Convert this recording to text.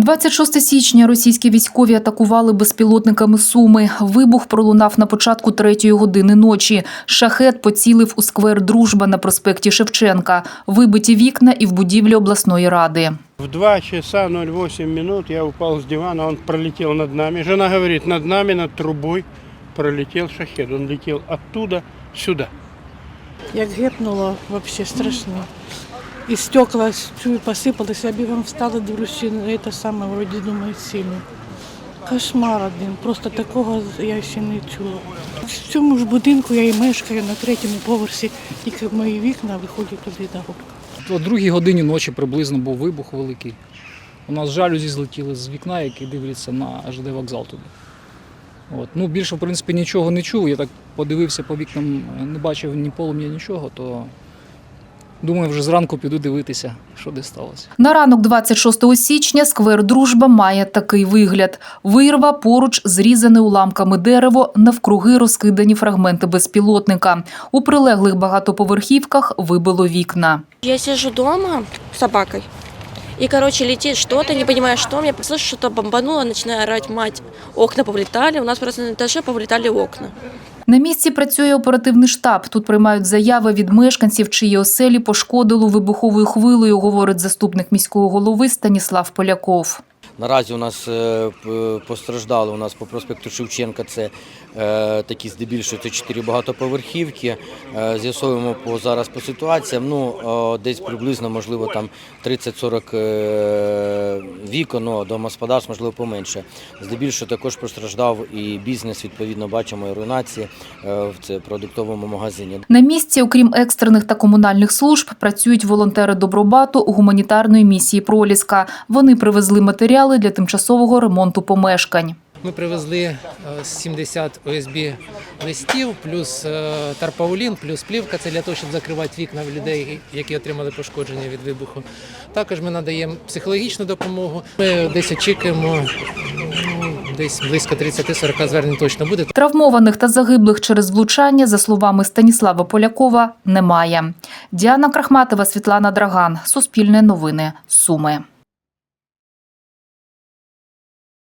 26 січня російські військові атакували безпілотниками Суми. Вибух пролунав на початку третьої години ночі. Шахет поцілив у сквер Дружба на проспекті Шевченка. Вибиті вікна і в будівлі обласної ради. В 2 часа 08 минут я упал с дивана, он пролетел над нами. Жена говорит, над нами, над трубой пролетел шахет. Он летел оттуда сюда. Як гепнуло, взагалі страшно. І стекла я бігом встала, дивлюся, це саме, вроді, думаю, сильно. Кошмар один, просто такого я ще не чула. В цьому ж будинку я і мешкаю на третьому поверсі, тільки мої вікна виходять туди горку. О другій годині ночі приблизно був вибух великий. У нас жалюзі злетіли з вікна, які дивляться на ЖД вокзал туди. От. Ну, більше, в принципі, нічого не чув. Я так подивився по вікнам, не бачив ні полум'я, нічого, то думаю, вже зранку піду дивитися, що де сталося. На ранок 26 січня сквер Дружба має такий вигляд. Вирва поруч зрізане уламками дерево, навкруги розкидані фрагменти безпілотника. У прилеглих багатоповерхівках вибило вікна. Я сижу дома с собакой. И, короче, летит что-то, не понимаю, что. Мне слышу, что-то бомбануло, начинаю орать, мать. Окна повлетали, у нас просто на этаже повлетали окна. На місці працює оперативний штаб. Тут приймають заяви від мешканців, чиї оселі пошкодило вибуховою хвилею, говорить заступник міського голови Станіслав Поляков. Наразі у нас е, постраждали у нас по проспекту Шевченка. Це е, такі здебільшого це чотири багатоповерхівки. Е, з'ясовуємо по зараз по ситуаціям. Ну десь приблизно, можливо, там 30-40 е, вікон, ну, домогосподарств, можливо, поменше. Здебільшого також постраждав і бізнес. Відповідно, бачимо і руйнації в це продуктовому магазині. На місці, окрім екстрених та комунальних служб, працюють волонтери Добробату гуманітарної місії Проліска. Вони привезли матеріали для тимчасового ремонту помешкань. Ми привезли е, 70 ОСБ листів, плюс е, тарпаулін, плюс плівка. Це для того, щоб закривати вікна в людей, які отримали пошкодження від вибуху. Також ми надаємо психологічну допомогу. Ми десь очікуємо ну, десь близько 30-40 звернень точно буде. Травмованих та загиблих через влучання, за словами Станіслава Полякова, немає. Діана Крахматова, Світлана Драган. Суспільне новини. Суми.